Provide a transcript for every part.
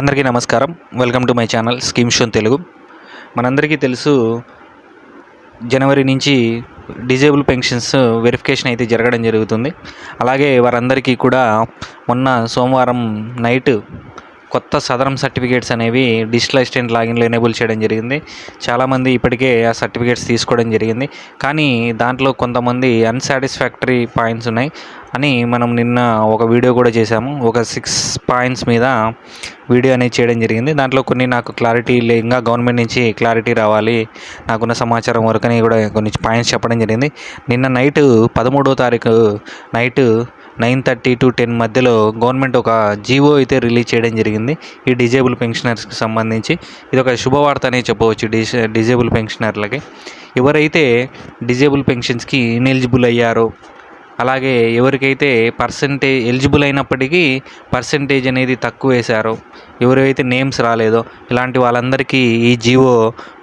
అందరికీ నమస్కారం. Welcome to my channel scheme show Telugu మనందరికీ తెలుసు జనవరి నుంచి డిజేబుల్ పెన్షన్స్ వెరిఫికేషన్ అయితే జరగడం జరుగుతుంది. అలాగే వారందరికీ కూడా మొన్న సోమవారం నైట్ కొత్త సదరం సర్టిఫికేట్స్ అనేవి డిజిటల్ అసిస్టెంట్ లాగిన్లో ఎనేబుల్ చేయడం జరిగింది. చాలామంది ఇప్పటికే ఆ సర్టిఫికేట్స్ తీసుకోవడం జరిగింది. కానీ దాంట్లో కొంతమంది అన్సాటిస్ఫాక్టరీ పాయింట్స్ ఉన్నాయి అని మనం నిన్న ఒక వీడియో కూడా చేశాము. ఒక సిక్స్ పాయింట్స్ మీద వీడియో అనేది చేయడం జరిగింది. దాంట్లో కొన్ని నాకు క్లారిటీ ఇంకా గవర్నమెంట్ నుంచి క్లారిటీ రావాలి. నాకున్న సమాచారం వరకని కూడా కొన్ని పాయింట్స్ చెప్పడం జరిగింది. నిన్న నైట్ పదమూడో తారీఖు night nine thirty to ten మధ్యలో గవర్నమెంట్ ఒక జీవో అయితే రిలీజ్ చేయడం జరిగింది. ఈ డిజేబుల్ పెన్షనర్స్కి సంబంధించి ఇది ఒక శుభవార్త అనే చెప్పవచ్చు డిజ డిజేబుల్ పెన్షనర్లకి. ఎవరైతే డిజేబుల్ పెన్షన్స్కి ఇనెలిజిబుల్ అయ్యారో అలాగే ఎవరికైతే పర్సంటేజ్ ఎలిజిబుల్ అయినప్పటికీ పర్సంటేజ్ అనేది తక్కువ వేశారో ఎవరైతే నేమ్స్ రాలేదో ఇలాంటి వాళ్ళందరికీ ఈ జీవో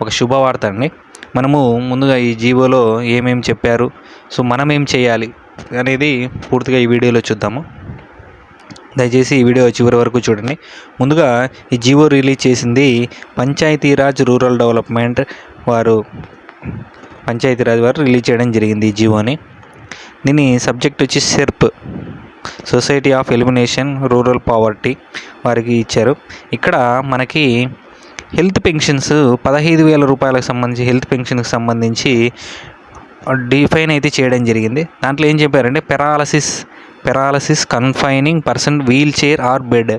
ఒక శుభవార్త అండి. మనము ముందుగా ఈ జీవోలో ఏమేమి చెప్పారు? సో మనం ఏం చేయాలి? అనేది పూర్తిగా ఈ వీడియోలో చూద్దాము. దయచేసి ఈ వీడియో చివరి వరకు చూడండి. ముందుగా ఈ జియో రిలీజ్ చేసింది పంచాయతీరాజ్ రూరల్ డెవలప్మెంట్ వారు పంచాయతీరాజ్ వారు రిలీజ్ చేయడం జరిగింది ఈ జియోని. దీని సబ్జెక్ట్ వచ్చి SERP society of elimination rural poverty వారికి ఇచ్చారు. ఇక్కడ మనకి హెల్త్ పెన్షన్స్ పదహైదు వేల రూపాయలకు సంబంధించి హెల్త్ పెన్షన్కి సంబంధించి డిఫైన్ అయితే చేయడం జరిగింది. దాంట్లో ఏం చెప్పారంటే paralysis paralysis confining person wheel chair or bed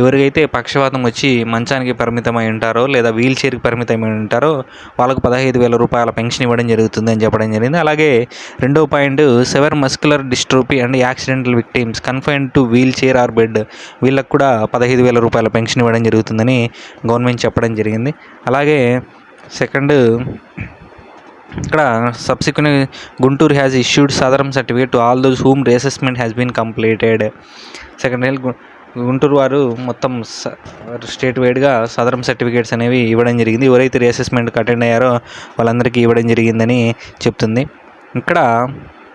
ఎవరికైతే పక్షవాతం వచ్చి మంచానికి పరిమితమై ఉంటారో లేదా వీల్ చైర్కి పరిమితమై ఉంటారో వాళ్ళకు పదహైదు వేల రూపాయల పెన్షన్ ఇవ్వడం జరుగుతుంది అని చెప్పడం జరిగింది. అలాగే రెండో point severe muscular dystrophy and accidental victims confine to wheel chair or bed వీళ్ళకు కూడా పదహైదు వేల రూపాయల పెన్షన్ ఇవ్వడం జరుగుతుందని గవర్నమెంట్ చెప్పడం జరిగింది. అలాగే సెకండ్ ఇక్కడ subsequent Guntur has issued Sadaram certificate to all those whom reassessment has been completed second held Guntur వారు మొత్తం స్టేట్ వైడ్గా సదరం సర్టిఫికేట్స్ అనేవి ఇవ్వడం జరిగింది. ఎవరైతే రీఅసెస్మెంట్కి అటెండ్ అయ్యారో వాళ్ళందరికీ ఇవ్వడం జరిగిందని చెప్తుంది. ఇక్కడ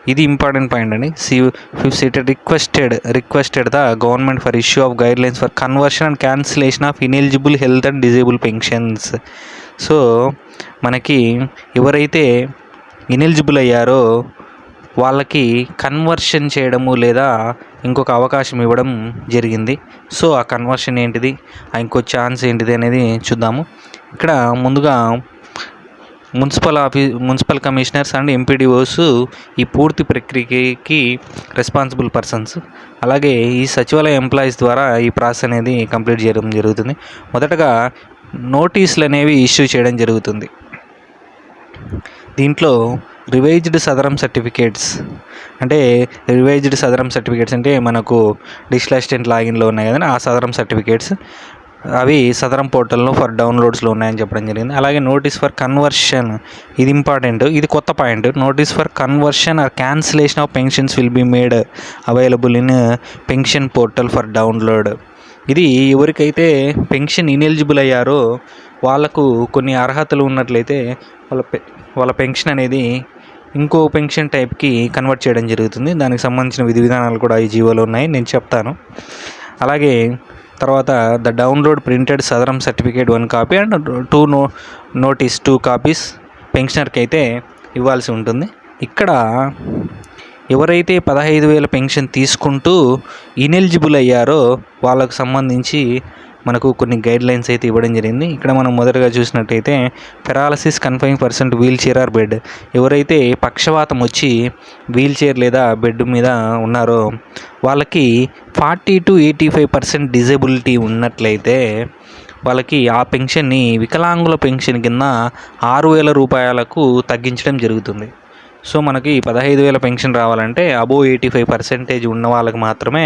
ఇది ఇంపార్టెంట్ పాయింట్ అండి. C fifth seat requested requested the government for issue of guide lines for conversion and cancellation of ineligible health and disable pensions so మనకి ఎవరైతే ఇనెలిజిబుల్ అయ్యారో వాళ్ళకి కన్వర్షన్ చేయడము లేదా ఇంకొక అవకాశం ఇవ్వడం జరిగింది. సో ఆ కన్వర్షన్ ఏంటిది? ఆ ఇంకో ఛాన్స్ ఏంటిది అనేది చూద్దాము. ఇక్కడ ముందుగా municipal office municipal commissioners and MPDOs ఈ పూర్తి ప్రక్రియకి రెస్పాన్సిబుల్ పర్సన్స్ అలాగే ఈ సచివాలయ ఎంప్లాయీస్ ద్వారా ఈ ప్రాసెస్ అనేది కంప్లీట్ చేయడం జరుగుతుంది. మొదటగా నోటీసులు అనేవి ఇష్యూ చేయడం జరుగుతుంది. దీంట్లో రివైజ్డ్ సదరం సర్టిఫికేట్స్ అంటే రివైజ్డ్ సదరం సర్టిఫికేట్స్ అంటే మనకు డిజిటల్ అసిస్టెంట్ లాగిన్లో ఉన్నాయి కదండి ఆ సదరం సర్టిఫికేట్స్ అవి సదరం పోర్టల్లో ఫర్ డౌన్లోడ్స్లో ఉన్నాయని చెప్పడం జరిగింది. అలాగే నోటీస్ ఫర్ కన్వర్షన్ ఇది ఇంపార్టెంట్ ఇది కొత్త point. Notice for conversion or cancellation of pensions will be made available in pension portal for download. ఇది ఎవరికైతే పెన్షన్ ఇనెలిజిబుల్ అయ్యారో వాళ్ళకు కొన్ని అర్హతలు ఉన్నట్లయితే వాళ్ళ పె వాళ్ళ పెన్షన్ అనేది ఇంకో పెన్షన్ టైప్కి కన్వర్ట్ చేయడం జరుగుతుంది. దానికి సంబంధించిన విధి విధానాలు కూడా ఈ జీవోలో ఉన్నాయి. నేను చెప్తాను. అలాగే తర్వాత the download printed Sadaram certificate one copy and two no notice two copies పెన్షనర్కి అయితే ఇవ్వాల్సి ఉంటుంది. ఇక్కడ ఎవరైతే పదహైదు వేల పెన్షన్ తీసుకుంటూ ఇనెలిజిబుల్ అయ్యారో వాళ్ళకు సంబంధించి మనకు కొన్ని గైడ్ లైన్స్ అయితే ఇవ్వడం జరిగింది. ఇక్కడ మనం మొదటగా చూసినట్టయితే paralysis confine percent wheel chair or bed. ఎవరైతే పక్షవాతం వచ్చి వీల్ చైర్ లేదా బెడ్ మీద ఉన్నారో వాళ్ళకి forty to eighty five percent disability ఉన్నట్లయితే వాళ్ళకి ఆ పెన్షన్ని వికలాంగుల పెన్షన్ కింద ఆరు వేల రూపాయలకు తగ్గించడం జరుగుతుంది. సో మనకి పదహైదు వేల పెన్షన్ రావాలంటే అబోవ్ ఎయిటీ ఫైవ్ పర్సెంటేజ్ ఉన్న వాళ్ళకి మాత్రమే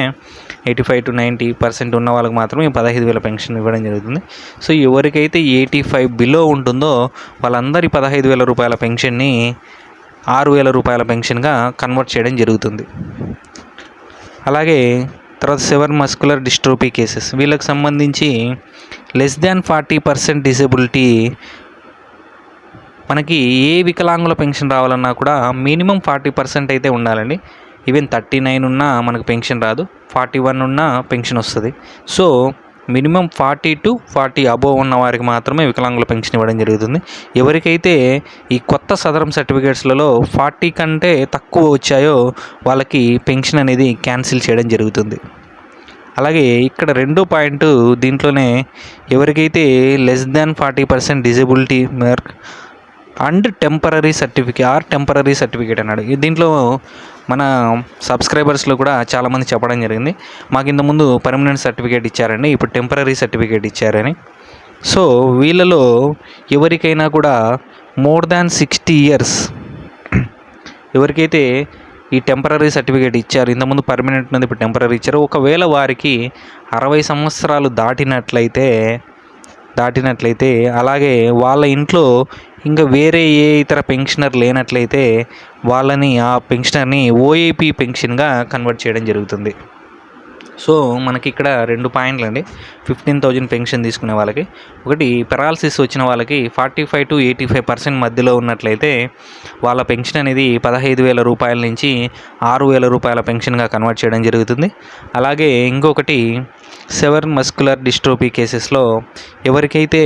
eighty five to ninety percent ఉన్న వాళ్ళకి మాత్రమే పదహైదు వేల పెన్షన్ ఇవ్వడం జరుగుతుంది. సో ఎవరికైతే ఎయిటీ ఫైవ్ బిలో ఉంటుందో వాళ్ళందరి పదహైదు వేల రూపాయల పెన్షన్ని ఆరు వేల రూపాయల పెన్షన్గా కన్వర్ట్ చేయడం జరుగుతుంది. అలాగే తర్వాత సెవెన్ మస్కులర్ డిస్ట్రోపీ కేసెస్. వీళ్ళకి సంబంధించి less than forty percent disability మనకి ఏ వికలాంగుల పెన్షన్ రావాలన్నా కూడా మినిమం ఫార్టీ పర్సెంట్ అయితే ఉండాలండి. ఈవెన్ థర్టీ నైన్ ఉన్నా మనకు పెన్షన్ రాదు. ఫార్టీ వన్ ఉన్నా పెన్షన్ వస్తుంది. So minimum forty to forty above ఉన్న వారికి మాత్రమే వికలాంగుల పెన్షన్ ఇవ్వడం జరుగుతుంది. ఎవరికైతే ఈ కొత్త సదరం సర్టిఫికేట్స్లలో ఫార్టీ కంటే తక్కువ వచ్చాయో వాళ్ళకి పెన్షన్ అనేది క్యాన్సిల్ చేయడం జరుగుతుంది. అలాగే ఇక్కడ రెండో పాయింట్ దీంట్లోనే ఎవరికైతే less than forty percent disability mark and temporary certificate or temporary certificate అన్నాడు. దీంట్లో మన సబ్స్క్రైబర్స్లో కూడా చాలామంది చెప్పడం జరిగింది. మాకు ఇంతకుముందు పర్మనెంట్ సర్టిఫికేట్ ఇచ్చారండి ఇప్పుడు టెంపరీ సర్టిఫికేట్ ఇచ్చారని. సో వీళ్ళలో ఎవరికైనా కూడా మోర్ దాన్ సిక్స్టీ ఇయర్స్ ఎవరికైతే ఈ టెంపరీ సర్టిఫికేట్ ఇచ్చారు ఇంతకుముందు పర్మనెంట్ ఉన్నది ఇప్పుడు టెంపరీ ఇచ్చారు ఒకవేళ వారికి అరవై సంవత్సరాలు దాటినట్లయితే దాటినట్లయితే అలాగే వాళ్ళ ఇంట్లో ఇంకా వేరే ఏ ఇతర పెన్షనర్ లేనట్లయితే వాళ్ళని ఆ పెన్షనర్ని ఓఏపీ పెన్షన్గా కన్వర్ట్ చేయడం జరుగుతుంది. సో మనకి ఇక్కడ రెండు పాయింట్లు అండి ఫిఫ్టీన్ థౌజండ్ పెన్షన్ తీసుకునే వాళ్ళకి. ఒకటి పెరాలసిస్ వచ్చిన వాళ్ళకి forty five to eighty five percent మధ్యలో ఉన్నట్లయితే వాళ్ళ పెన్షన్ అనేది పదహైదు వేల రూపాయల నుంచి ఆరు వేల రూపాయల పెన్షన్గా కన్వర్ట్ చేయడం జరుగుతుంది. అలాగే ఇంకొకటి సెవెన్ మస్కులర్ డిస్ట్రోపీ కేసెస్లో ఎవరికైతే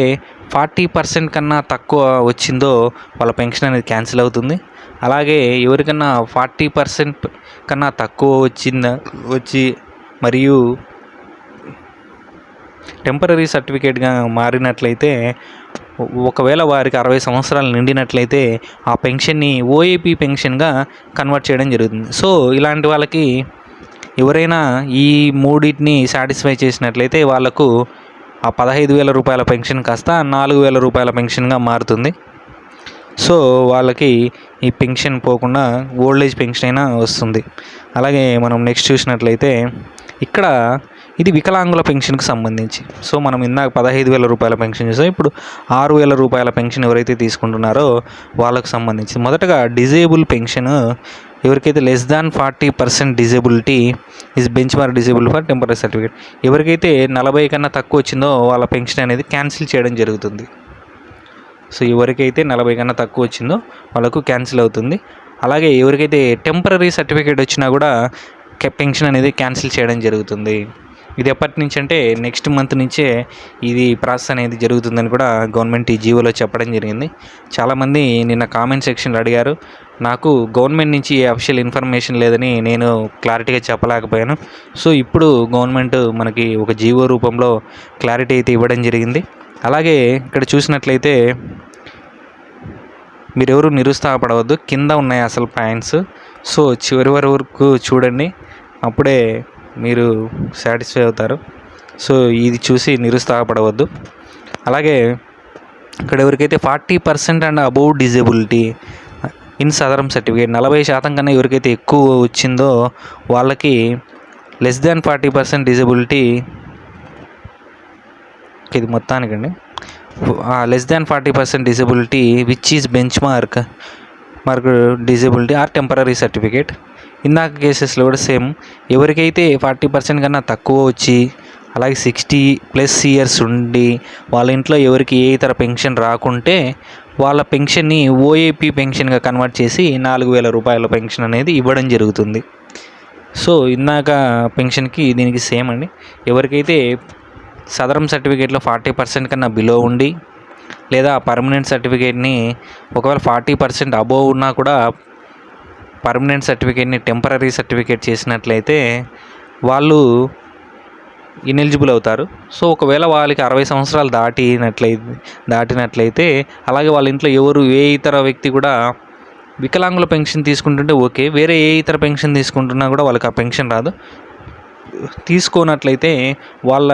ఫార్టీ పర్సెంట్ కన్నా తక్కువ వచ్చిందో వాళ్ళ పెన్షన్ అనేది క్యాన్సిల్ అవుతుంది. అలాగే ఎవరికన్నా ఫార్టీ పర్సెంట్ కన్నా తక్కువ వచ్చిందా వచ్చి మరియు టెంపరీ సర్టిఫికేట్గా మారినట్లయితే ఒకవేళ వారికి అరవై సంవత్సరాలు నిండినట్లయితే ఆ పెన్షన్ని ఓఏపీ పెన్షన్గా కన్వర్ట్ చేయడం జరుగుతుంది. సో ఇలాంటి వాళ్ళకి ఎవరైనా ఈ మూడింటిని సాటిస్ఫై చేసినట్లయితే వాళ్ళకు ఆ పదహైదు వేల రూపాయల పెన్షన్ కాస్త నాలుగు వేల రూపాయల పెన్షన్గా మారుతుంది. సో వాళ్ళకి ఈ పెన్షన్ పోకుండా ఓల్డ్ ఏజ్ పెన్షన్ అయినా వస్తుంది. అలాగే మనం నెక్స్ట్ చూసినట్లయితే ఇక్కడ ఇది వికలాంగుల పెన్షన్కి సంబంధించి. సో మనం ఇందాక పదహైదు వేల రూపాయల పెన్షన్ చూసాం. ఇప్పుడు ఆరు వేల రూపాయల పెన్షన్ ఎవరైతే తీసుకుంటున్నారో వాళ్ళకు సంబంధించి. మొదటగా డిజేబుల్ పెన్షన్ ఎవరికైతే less than forty percent disability is bench mark disable for temporary certificate ఎవరికైతే నలభై కన్నా తక్కువ వచ్చిందో వాళ్ళ పెన్షన్ అనేది క్యాన్సిల్ చేయడం జరుగుతుంది. సో ఎవరికైతే నలభై కన్నా తక్కువ వచ్చిందో వాళ్ళకు క్యాన్సిల్ అవుతుంది. అలాగే ఎవరికైతే టెంపరీ సర్టిఫికేట్ వచ్చినా కూడా పెన్షన్ అనేది క్యాన్సిల్ చేయడం జరుగుతుంది. ఇది ఎప్పటి నుంచి అంటే నెక్స్ట్ మంత్ నుంచే ఇది ప్రాసెస్ అనేది జరుగుతుందని కూడా గవర్నమెంట్ ఈ జీవోలో చెప్పడం జరిగింది. చాలామంది నిన్న కామెంట్ సెక్షన్లో అడిగారు నాకు గవర్నమెంట్ నుంచి ఏ అఫిషియల్ ఇన్ఫర్మేషన్ లేదని నేను క్లారిటీగా చెప్పలేకపోయాను. సో ఇప్పుడు గవర్నమెంట్ మనకి ఒక జీవో రూపంలో క్లారిటీ అయితే ఇవ్వడం జరిగింది. అలాగే ఇక్కడ చూసినట్లయితే మీరెవరు నిరుత్సాహపడవద్దు. కింద ఉన్నాయి అసలు పాయింట్స్ సో చివరి వరకు చూడండి. అప్పుడే మీరు సాటిస్ఫై అవుతారు. సో ఇది చూసి నిరుత్సాహపడవద్దు. అలాగే ఇక్కడ ఎవరికైతే forty percent and above disability in Sadarem certificate. నలభై శాతం కన్నా ఎవరికైతే ఎక్కువ వచ్చిందో వాళ్ళకి less than forty percent disability ఇది మొత్తానికండి. Less than forty percent disability which is bench mark mark disability or temporary certificate. ఇందాక కేసెస్లో కూడా సేమ్. ఎవరికైతే ఫార్టీ పర్సెంట్ కన్నా తక్కువ వచ్చి అలాగే సిక్స్టీ ప్లస్ ఇయర్స్ ఉండి వాళ్ళ ఇంట్లో ఎవరికి ఏ ఇతర పెన్షన్ రాకుంటే వాళ్ళ పెన్షన్ని ఓఏపీ పెన్షన్గా కన్వర్ట్ చేసి నాలుగు వేల రూపాయల పెన్షన్ అనేది ఇవ్వడం జరుగుతుంది. సో ఇందాక పెన్షన్కి దీనికి సేమ్ అండి. ఎవరికైతే సదరం సర్టిఫికేట్లో ఫార్టీ పర్సెంట్ కన్నా బిలో ఉండి లేదా పర్మనెంట్ సర్టిఫికేట్ని ఒకవేళ ఫార్టీ పర్సెంట్ అబోవ్ ఉన్నా కూడా పర్మనెంట్ సర్టిఫికేట్ని టెంపరీ సర్టిఫికేట్ చేసినట్లయితే వాళ్ళు ఇనెలిజిబుల్ అవుతారు. సో ఒకవేళ వాళ్ళకి అరవై సంవత్సరాలు దాటినట్లయితే దాటినట్లయితే అలాగే వాళ్ళ ఇంట్లో ఎవరు ఏ ఇతర వ్యక్తి కూడా వికలాంగుల పెన్షన్ తీసుకుంటుంటే ఓకే. వేరే ఏ ఇతర పెన్షన్ తీసుకుంటున్నా కూడా వాళ్ళకి ఆ పెన్షన్ రాదు. తీసుకోనట్లయితే వాళ్ళ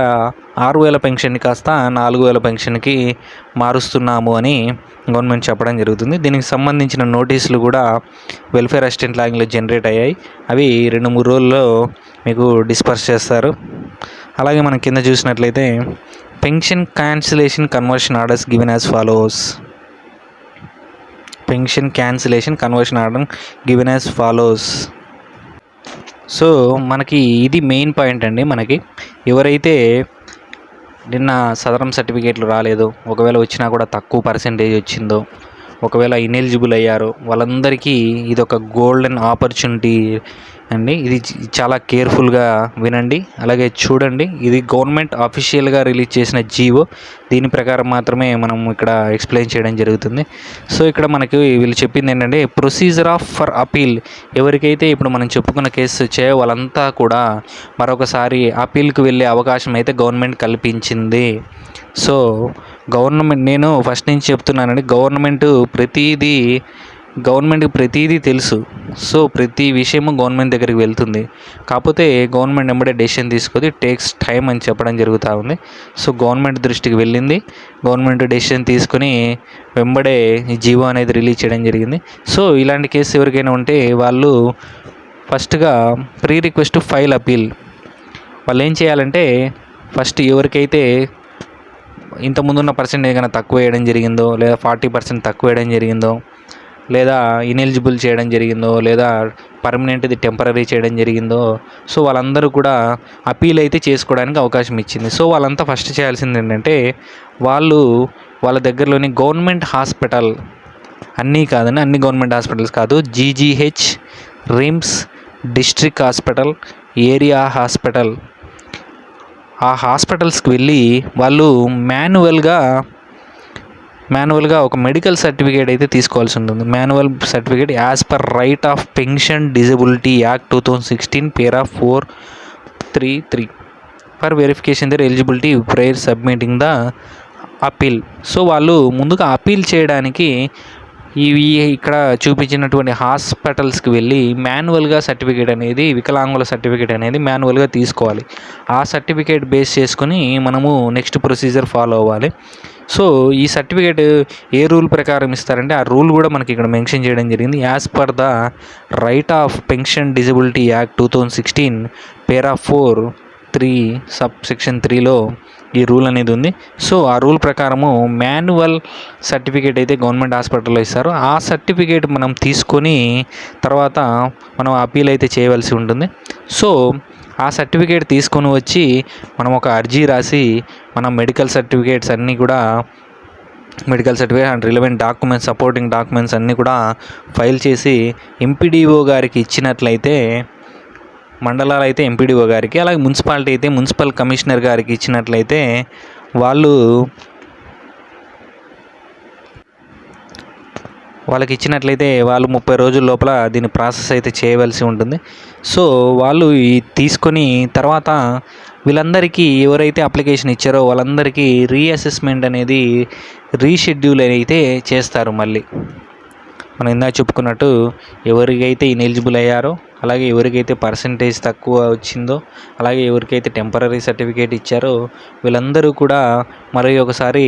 ఆరు వేల పెన్షన్ని కాస్త నాలుగు వేల పెన్షన్కి మారుస్తున్నాము అని గవర్నమెంట్ చెప్పడం జరుగుతుంది. దీనికి సంబంధించిన నోటీసులు కూడా వెల్ఫేర్ అసిస్టెంట్ లాంగ్లో జనరేట్ అయ్యాయి. అవి రెండు మూడు రోజుల్లో మీకు డిస్పర్స్ చేస్తారు. అలాగే మనం కింద చూసినట్లయితే pension cancellation conversion orders given as follows. Pension cancellation conversion order given as follows. So మనకి ఇది మెయిన్ పాయింట్ అండి మనకి. ఎవరైతే నిన్న సదరం సర్టిఫికేట్లు రాలేదు ఒకవేళ వచ్చినా కూడా తక్కువ పర్సెంటేజ్ వచ్చిందో ఒకవేళ ఇనెలిజిబుల్ అయ్యారో వాళ్ళందరికీ ఇది ఒక గోల్డెన్ ఆపర్చునిటీ అండి. ఇది చాలా కేర్ఫుల్గా వినండి. అలాగే చూడండి. ఇది గవర్నమెంట్ అఫీషియల్గా రిలీజ్ చేసిన జీవో. దీని ప్రకారం మాత్రమే మనం ఇక్కడ ఎక్స్ప్లెయిన్ చేయడం జరుగుతుంది. సో ఇక్కడ మనకి వీళ్ళు చెప్పింది ఏంటంటే ప్రొసీజర్ ఆఫ్ ఫర్ అపీల్. ఎవరికైతే ఇప్పుడు మనం చెప్పుకున్న కేసు వచ్చాయో వాళ్ళంతా కూడా మరొకసారి అపీల్కి వెళ్ళే అవకాశం అయితే గవర్నమెంట్ కల్పించింది. సో గవర్నమెంట్ నేను ఫస్ట్ నుంచి చెప్తున్నానండి. గవర్నమెంట్ ప్రతిదీ గవర్నమెంట్కి ప్రతిదీ తెలుసు. సో ప్రతి విషయము గవర్నమెంట్ దగ్గరికి వెళ్తుంది. కాకపోతే గవర్నమెంట్ వెంబడే డెసిషన్ తీసుకొని టేక్స్ టైం అని చెప్పడం జరుగుతూ ఉంది. సో గవర్నమెంట్ దృష్టికి వెళ్ళింది. గవర్నమెంట్ డెసిషన్ తీసుకొని వెంబడే జీవో అనేది రిలీజ్ చేయడం జరిగింది. సో ఇలాంటి కేసు ఎవరికైనా ఉంటే వాళ్ళు ఫస్ట్గా ప్రీ రిక్వెస్ట్ ఫైల్ అపీల్. వాళ్ళు ఏం చేయాలంటే ఫస్ట్ ఎవరికైతే ఇంత ముందున్న పర్సెంట్ ఏదైనా తక్కువ వేయడం జరిగిందో లేదా ఫార్టీ పర్సెంట్ తక్కువ వేయడం జరిగిందో లేదా ఇనెలిజిబుల్ చేయడం జరిగిందో లేదా పర్మనెంట్ది టెంపరీ చేయడం జరిగిందో సో వాళ్ళందరూ కూడా అపీల్ అయితే చేసుకోవడానికి అవకాశం ఇచ్చింది. సో వాళ్ళంతా ఫస్ట్ చేయాల్సింది ఏంటంటే వాళ్ళు వాళ్ళ దగ్గరలోని గవర్నమెంట్ హాస్పిటల్ అన్నీ కాదని అన్ని గవర్నమెంట్ హాస్పిటల్స్ కాదు GGH RIMS district hospital area hospital ఆ హాస్పిటల్స్కి వెళ్ళి వాళ్ళు మాన్యువల్గా మాన్యువల్గా ఒక మెడికల్ సర్టిఫికేట్ అయితే తీసుకోవాల్సి ఉంటుంది. Manual certificate as per right of pension disability act two thousand sixteen para four three three. For verification their eligibility prayer submitting the appeal. So వాళ్ళు ముందుగా అపీల్ చేయడానికి ఇవి ఇక్కడ చూపించినటువంటి హాస్పిటల్స్కి వెళ్ళి మాన్యువల్గా సర్టిఫికేట్ అనేది వికలాంగుల సర్టిఫికేట్ అనేది మాన్యువల్గా తీసుకోవాలి. ఆ సర్టిఫికేట్ బేస్ చేసుకొని మనము నెక్స్ట్ ప్రొసీజర్ ఫాలో అవ్వాలి. సో ఈ సర్టిఫికేట్ ఏ రూల్ ప్రకారం ఇస్తారంటే ఆ రూల్ కూడా మనకి ఇక్కడ మెన్షన్ చేయడం జరిగింది. As per the right of pension disability act two thousand sixteen para four three sub section త్రీలో ఈ రూల్ అనేది ఉంది. సో ఆ రూల్ ప్రకారము మాన్యువల్ సర్టిఫికేట్ అయితే గవర్నమెంట్ హాస్పిటల్లో ఇస్తారు. ఆ సర్టిఫికేట్ మనం తీసుకొని తర్వాత మనం అపీల్ అయితే చేయవలసి ఉంటుంది. సో ఆ సర్టిఫికేట్ తీసుకొని వచ్చి మనం ఒక అర్జీ రాసి మనం మెడికల్ సర్టిఫికేట్స్ అన్నీ కూడా medical certificate and relevant documents supporting documents అన్నీ కూడా ఫైల్ చేసి ఎంపీడీఓ గారికి ఇచ్చినట్లయితే మండలాలు అయితే ఎంపీడీఓ గారికి అలాగే మున్సిపాలిటీ అయితే మున్సిపల్ కమిషనర్ గారికి ఇచ్చినట్లయితే వాళ్ళు వాళ్ళకి ఇచ్చినట్లయితే వాళ్ళు ముప్పై రోజుల లోపల దీని ప్రాసెస్ అయితే చేయవలసి ఉంటుంది. సో వాళ్ళు ఈ తీసుకొని తర్వాత వీళ్ళందరికీ ఎవరైతే అప్లికేషన్ ఇచ్చారో వాళ్ళందరికీ రీఅసెస్మెంట్ అనేది రీషెడ్యూల్ అయితే చేస్తారు మళ్ళీ. మనం ఇందాక చెప్పుకున్నట్టు ఎవరికైతే ఇనెలిజిబుల్ అయ్యారో అలాగే ఎవరికైతే పర్సంటేజ్ తక్కువ వచ్చిందో అలాగే ఎవరికైతే టెంపరీ సర్టిఫికేట్ ఇచ్చారో వీళ్ళందరూ కూడా మరి ఒకసారి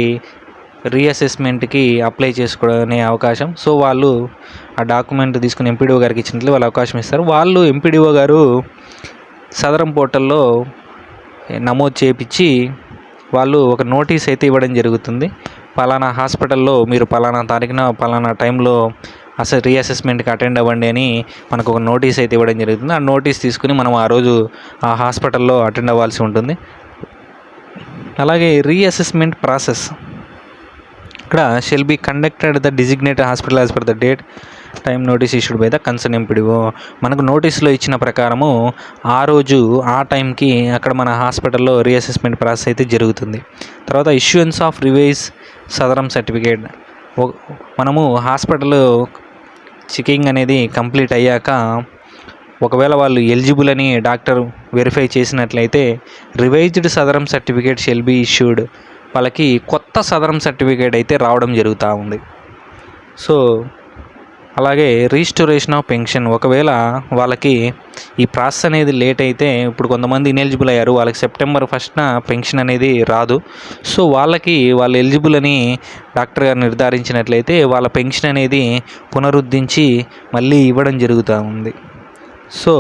రీఅసెస్మెంట్కి అప్లై చేసుకునే అవకాశం. సో వాళ్ళు ఆ డాక్యుమెంట్ తీసుకుని ఎంపీడీఓ గారికి ఇచ్చినట్లు వాళ్ళు అవకాశం ఇస్తారు. వాళ్ళు ఎంపీడీఓ గారు సదరం పోర్టల్లో నమోదు చేపించి వాళ్ళు ఒక నోటీస్ అయితే ఇవ్వడం జరుగుతుంది. పలానా హాస్పిటల్లో మీరు పలానా తారీఖున పలానా టైంలో అసలు రీఅసెస్మెంట్కి అటెండ్ అవ్వండి అని మనకు ఒక నోటీస్ అయితే ఇవ్వడం జరుగుతుంది. ఆ నోటీస్ తీసుకుని మనం ఆ రోజు ఆ హాస్పిటల్లో అటెండ్ అవ్వాల్సి ఉంటుంది. అలాగే రీఅసెస్మెంట్ ప్రాసెస్ ఇక్కడ shall be conducted the designated hospital as per the date time notice issued by the concern MPDO మనకు నోటీస్లో ఇచ్చిన ప్రకారము ఆ రోజు ఆ టైంకి అక్కడ మన హాస్పిటల్లో రీఅసెస్మెంట్ ప్రాసెస్ అయితే జరుగుతుంది. తర్వాత issuance of revise Sadarem certificate మనము హాస్పిటల్ చెకింగ్ అనేది కంప్లీట్ అయ్యాక ఒకవేళ వాళ్ళు ఎలిజిబుల్ అని డాక్టర్ వెరిఫై చేసినట్లయితే revised Sadarem certificate shall be issued వాళ్ళకి కొత్త సదరం సర్టిఫికేట్ అయితే రావడం జరుగుతూ ఉంది. సో అలాగే రీస్టోరేషన్ ఆఫ్ పెన్షన్ ఒకవేళ వాళ్ళకి ఈ ప్రాసెస్ అనేది లేట్ అయితే ఇప్పుడు కొంతమంది ఇనెలిజిబుల్ అయ్యారు వాళ్ళకి సెప్టెంబర్ ఫస్ట్న పెన్షన్ అనేది రాదు. సో వాళ్ళకి వాళ్ళు ఎలిజిబుల్ అని డాక్టర్ గారు నిర్ధారించినట్లయితే వాళ్ళ పెన్షన్ అనేది పునరుద్ధరించి మళ్ళీ ఇవ్వడం జరుగుతూ ఉంది. సో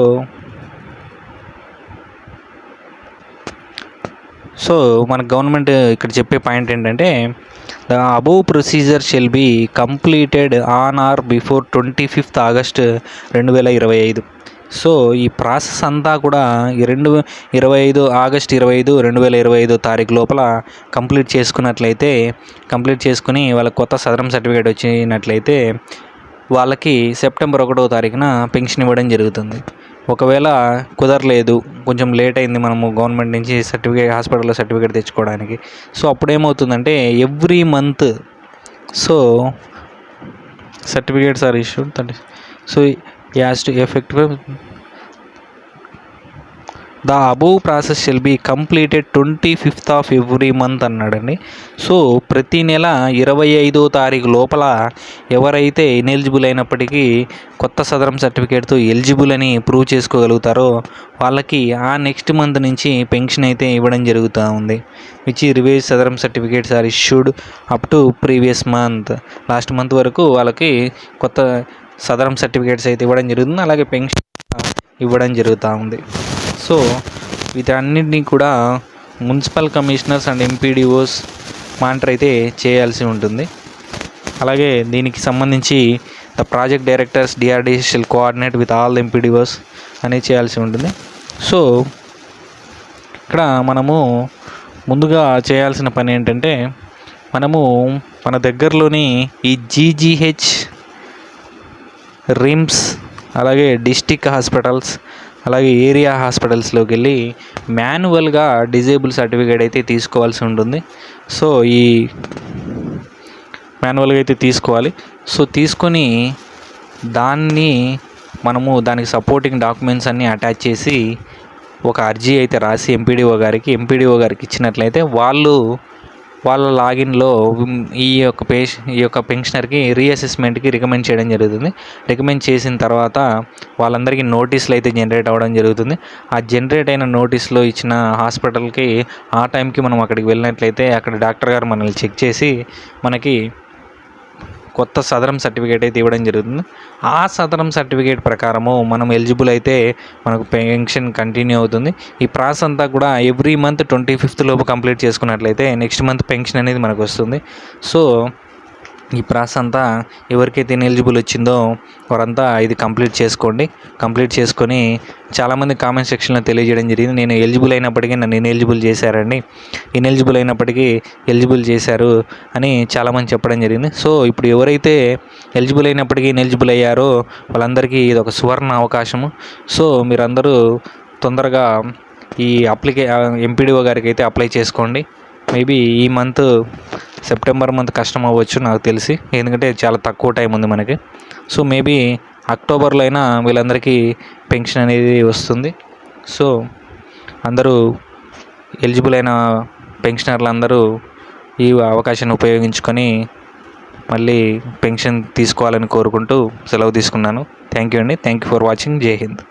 సో మన గవర్నమెంట్ ఇక్కడ చెప్పే పాయింట్ ఏంటంటే the above procedure shall be completed on or before twenty fifth August రెండు వేల ఇరవై ఐదు. సో ఈ ప్రాసెస్ అంతా కూడా ఈ రెండు ఇరవై ఐదు ఆగస్ట్ ఇరవై ఐదు రెండు వేల ఇరవై ఐదు తారీఖు లోపల కంప్లీట్ చేసుకున్నట్లయితే కంప్లీట్ చేసుకుని వాళ్ళకి కొత్త సదరం సర్టిఫికేట్ వచ్చినట్లయితే వాళ్ళకి సెప్టెంబర్ ఒకటో తారీఖున పెన్షన్ ఇవ్వడం జరుగుతుంది. ఒకవేళ కుదరలేదు కొంచెం లేట్ అయింది మనము గవర్నమెంట్ నుంచి సర్టిఫికేట్ హాస్పిటల్లో సర్టిఫికేట్ తెచ్చుకోవడానికి. సో అప్పుడు ఏమవుతుందంటే every month so certificates are issued. So as to effect the above process shall be completed twenty fifth of every month అన్నాడండి. సో ప్రతి నెల ఇరవై ఐదో తారీఖు లోపల ఎవరైతే ఇనెలిజిబుల్ అయినప్పటికీ కొత్త సదరం సర్టిఫికేట్తో ఎలిజిబుల్ అని ప్రూవ్ చేసుకోగలుగుతారో వాళ్ళకి ఆ నెక్స్ట్ మంత్ నుంచి పెన్షన్ అయితే ఇవ్వడం జరుగుతూ ఉంది. Which revise Sadarem certificates are issued up to previous month. Last month వరకు వాళ్ళకి కొత్త సదరం సర్టిఫికేట్స్ అయితే ఇవ్వడం జరుగుతుంది. అలాగే పెన్షన్ ఇవ్వడం జరుగుతూ ఉంది. సో వీటన్నిటినీ కూడా municipal commissioners and MPDOs monitor అయితే చేయాల్సి ఉంటుంది. అలాగే దీనికి సంబంధించి the project directors DRDSL coordinate with all MPDOs అనేది చేయాల్సి ఉంటుంది. సో ఇక్కడ మనము ముందుగా చేయాల్సిన పని ఏంటంటే మనము మన దగ్గరలోని ఈ జీజీహెచ్ రిమ్స్ అలాగే డిస్టిక్ హాస్పిటల్స్ అలాగే ఏరియా హాస్పిటల్స్లోకి వెళ్ళి మాన్యువల్గా డిజేబుల్ సర్టిఫికేట్ అయితే తీసుకోవాల్సి ఉంటుంది. సో ఈ మాన్యువల్గా అయితే తీసుకోవాలి. సో తీసుకొని దాన్ని మనము దానికి సపోర్టింగ్ డాక్యుమెంట్స్ అన్నీ అటాచ్ చేసి ఒక అర్జీ అయితే రాసి ఎంపీడీఓ గారికి ఎంపీడీఓ గారికి ఇచ్చినట్లయితే వాళ్ళు వాళ్ళ లాగిన్లో ఈ యొక్క పేష ఈ యొక్క పెన్షనర్కి రీఅసెస్మెంట్కి రికమెండ్ చేయడం జరుగుతుంది. రికమెండ్ చేసిన తర్వాత వాళ్ళందరికీ నోటీసులు అయితే జనరేట్ అవ్వడం జరుగుతుంది. ఆ జనరేట్ అయిన నోటీస్లో ఇచ్చిన హాస్పిటల్కి ఆ టైంకి మనం అక్కడికి వెళ్ళినట్లయితే అక్కడ డాక్టర్ గారు మనల్ని చెక్ చేసి మనకి కొత్త సదరం సర్టిఫికేట్ అయితే ఇవ్వడం జరుగుతుంది. ఆ సదరం సర్టిఫికేట్ ప్రకారము మనం ఎలిజిబుల్ అయితే మనకు పెన్షన్ కంటిన్యూ అవుతుంది. ఈ ప్రాసెస్ అంతా కూడా ఎవ్రీ మంత్ ట్వంటీ ఫిఫ్త్ లోపు కంప్లీట్ చేసుకున్నట్లయితే నెక్స్ట్ మంత్ పెన్షన్ అనేది మనకు వస్తుంది. సో ఈ ప్రాసెస్ అంతా ఎవరికైతే ఎలిజిబుల్ వచ్చిందో వారంతా ఇది కంప్లీట్ చేసుకోండి. కంప్లీట్ చేసుకొని చాలామంది కామెంట్ సెక్షన్లో తెలియజేయడం జరిగింది. నేను ఎలిజిబుల్ అయినప్పటికీ నన్ను ఇన్ఎలిజిబుల్ చేశారండి. ఇన్ఎలిజిబుల్ అయినప్పటికీ ఎలిజిబుల్ చేశారు అని చాలామంది చెప్పడం జరిగింది. సో ఇప్పుడు ఎవరైతే ఎలిజిబుల్ అయినప్పటికీ ఇన్ఎలిజిబుల్ అయ్యారో వాళ్ళందరికీ ఇది ఒక సువర్ణ అవకాశము. సో మీరందరూ తొందరగా ఈ అప్లికే ఎంపీడీఓ గారికి అయితే అప్లై చేసుకోండి. మేబీ ఈ మంత్ సెప్టెంబర్ మంత్ కష్టం అవ్వచ్చు నాకు తెలిసి. ఎందుకంటే చాలా తక్కువ టైం ఉంది మనకి. సో మేబీ అక్టోబర్లో అయినా వీళ్ళందరికీ పెన్షన్ అనేది వస్తుంది. సో అందరూ ఎలిజిబుల్ అయిన పెన్షనర్లు అందరూ ఈ అవకాశాన్ని ఉపయోగించుకొని మళ్ళీ పెన్షన్ తీసుకోవాలని కోరుకుంటూ సెలవు తీసుకున్నాను. థ్యాంక్ యూ అండి. Thank you for watching. Jai Hind.